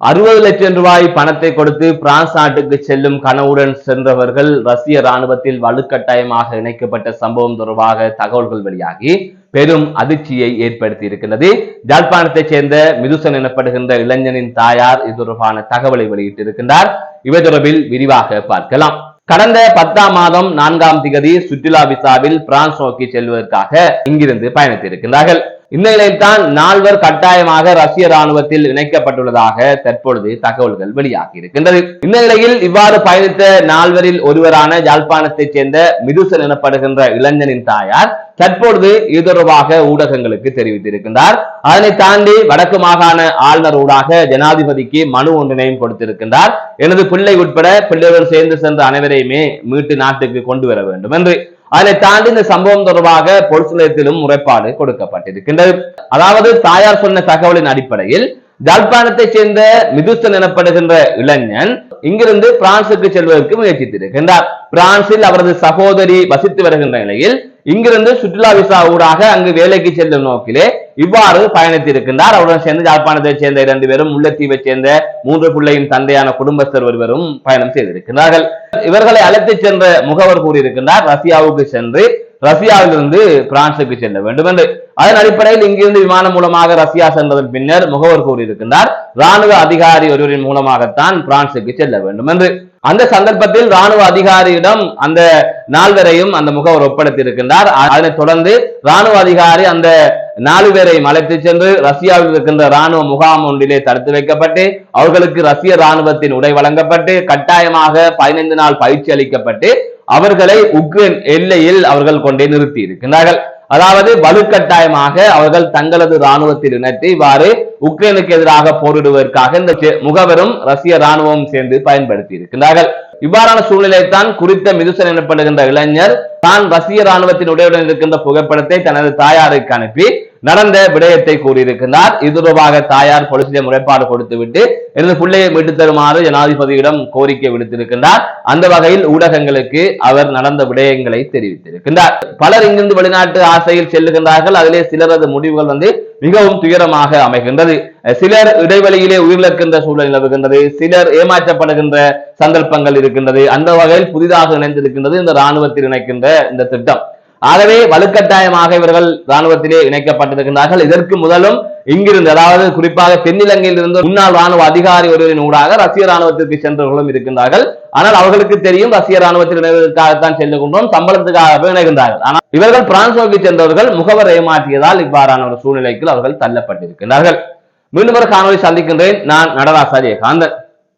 அறுபது லட்சம் ரூபாய் பணத்தை கொடுத்து பிரான்ஸ் நாட்டுக்கு செல்லும் கனவுடன் சென்றவர்கள் ரஷ்ய ராணுவத்தில் வலுக்கட்டாயமாக இணைக்கப்பட்ட சம்பவம் தொடர்பாக தகவல்கள் வெளியாகி பெரும் அதிர்ச்சியை ஏற்படுத்தி இருக்கின்றது. ஜாழ்ப்பாணத்தைச் சேர்ந்த மிதுசன் எனப்படுகின்ற இளைஞனின் தாயார் இது தொடர்பான தகவலை வெளியிட்டிருக்கின்றார். இவை தொடர்பில் விரிவாக பார்க்கலாம். கடந்த பத்தாம் மாதம் நான்காம் திகதி சுற்றுலா விசாவில் பிரான்ஸ் நோக்கி செல்வதற்காக இங்கிருந்து பயணித்திருக்கிறார்கள் இந்த நிலையில்தான் நால்வர் கட்டாயமாக ரஷ்ய ராணுவத்தில் இணைக்கப்பட்டுள்ளதாக தற்பொழுது தகவல்கள் வெளியாகி இருக்கின்றது. இந்த நிலையில் இவ்வாறு பயணித்த நால்வரில் ஒருவரான யாழ்ப்பாணத்தைச் சேர்ந்த மிதுசன் எனப்படுகின்ற இளைஞனின் தாயார் தற்பொழுது இது தொடர்பாக ஊடகங்களுக்கு தெரிவித்திருக்கின்றார். அதனை தாண்டி வடக்கு மாகாண ஆளுநர் ஊடாக ஜனாதிபதிக்கு மனு ஒன்றினையும் கொடுத்திருக்கின்றார். எனது பிள்ளை உட்பட பிள்ளையுடன் சேர்ந்து சென்ற அனைவரையுமே மீட்டு நாட்டுக்கு கொண்டு வர வேண்டும் என்று அதனை தாண்டி இந்த சம்பவம் தொடர்பாக பொலிஸ் நிலையத்திலும் முறைப்பாடு கொடுக்கப்பட்டிருக்கின்றது. அதாவது தாயார் சொன்ன தகவலின் அடிப்படையில் ஜாழ்ப்பாணத்தைச் சேர்ந்த மிதுசன் எனப்படுகின்ற இளைஞன் இங்கிருந்து பிரான்சுக்கு செல்வதற்கு முயற்சித்திருக்கின்றார். பிரான்சில் அவரது சகோதரி வசித்து வருகின்ற நிலையில் இங்கிருந்து சுற்றுலா விசா ஊடாக அங்கு வேலைக்கு செல்லும் நோக்கிலே இவ்வாறு பயணித்திருக்கின்றார். அவருடன் சேர்ந்து யாழ்ப்பாணத்தைச் சேர்ந்த இரண்டு பேரும் முல்லைத்தீவை சேர்ந்த மூன்று பிள்ளையின் தந்தையான குடும்பஸ்தர் ஒருவரும் பயணம் செய்திருக்கிறார்கள் இவர்களை அழைத்துச் சென்ற முகவர் கூறியிருக்கின்றார் ரஷ்யாவுக்கு சென்று ரஷ்யாவிலிருந்து பிரான்சுக்கு செல்ல வேண்டும் என்று அதன் அடிப்படையில் இங்கிருந்து விமானம் மூலமாக ரஷ்யா சென்றதன் பின்னர் முகவர் கூறியிருக்கின்றார் ராணுவ அதிகாரி ஒருவரின் மூலமாகத்தான் பிரான்சுக்கு செல்ல வேண்டும் என்று அந்த சந்தர்ப்பத்தில் ராணுவ அதிகாரியிடம் அந்த நால்வரையும் அந்த முகவர் ஒப்படைத்திருக்கின்றார். அதனைத் தொடர்ந்து ராணுவ அதிகாரி அந்த நாலு பேரை அழைத்து சென்று ரஷ்யாவில் இருக்கின்ற ராணுவ முகாம் ஒன்றிலே தடுத்து வைக்கப்பட்டு அவர்களுக்கு ரஷ்ய ராணுவத்தின் உடை வழங்கப்பட்டு கட்டாயமாக பதினைந்து நாள் பயிற்சி அளிக்கப்பட்டு அவர்களை உக்ரைன் எல்லையில் அவர்கள் கொண்டே நிறுத்தி இருக்கின்றார்கள் அதாவது வலுக்கட்டாயமாக அவர்கள் தங்களது ராணுவத்தில் இணைத்து இவ்வாறு உக்ரைனுக்கு எதிராக போரிடுவதற்காக இந்த முகவரும் ரஷ்ய ராணுவம் சேர்ந்து பயன்படுத்தி இருக்கின்றார்கள் இவ்வாறான சூழ்நிலைத்தான் குறித்த மிதுசன் எனப்படுகின்ற இளைஞர் தான் ரஷ்ய ராணுவத்தின் உடையுடன் இருக்கின்ற புகைப்படத்தை தனது தாயாருக்கு அனுப்பி நடந்த விடயத்தை கூறியிருக்கிறார் இது தொடர்பாக தாயார் போலீசிலே முறைப்பாடு கொடுத்துவிட்டு எனது பிள்ளையை மீட்டு தருமாறு ஜனாதிபதியிடம் கோரிக்கை விடுத்திருக்கின்றார். அந்த வகையில் ஊடகங்களுக்கு அவர் நடந்த விடயங்களை தெரிவித்திருக்கின்றார். பலர் இங்கிருந்து வெளிநாட்டு ஆசையில் செல்லுகின்றார்கள். அதிலே சிலரது முடிவுகள் வந்து மிகவும் துயரமாக அமைகின்றது. சிலர் இடைவெளியிலே உயிரிழக்கின்ற சூழல் நிலவுகின்றது. சிலர் ஏமாற்றப்படுகின்ற சந்தர்ப்பங்கள் இருக்கின்றது. அந்த வகையில் புதிதாக இணைந்திருக்கின்றது இந்த ராணுவத்தில் இணைக்கின்ற இந்த திட்டம். ஆகவே வலுக்கட்டாயமாக இவர்கள் ராணுவத்திலே இணைக்கப்பட்டிருக்கின்றார்கள். இதற்கு முதலும் இங்கிருந்து அதாவது குறிப்பாக தென்னிலங்கையில் இருந்து முன்னாள் ராணுவ அதிகாரி ஒருவரின் ஊடாக ரஷ்ய ராணுவத்திற்கு சென்றவர்களும் இருக்கின்றார்கள். ஆனால் அவர்களுக்கு தெரியும் ரஷ்ய ராணுவத்தில் இணைவதற்காகத்தான் செல்லுகின்றோம் சம்பளத்துக்காக இணைகின்றார்கள். ஆனால் இவர்கள் பிரான்ஸ் நோக்கி சென்றவர்கள் முகவர் ஏமாற்றியதால் இவ்வாறான ஒரு சூழ்நிலைக்கு அவர்கள் தள்ளப்பட்டிருக்கின்றார்கள். மீண்டும் ஒரு காணொலி சந்திக்கின்றேன். நான் நடராசாரிய காந்தன்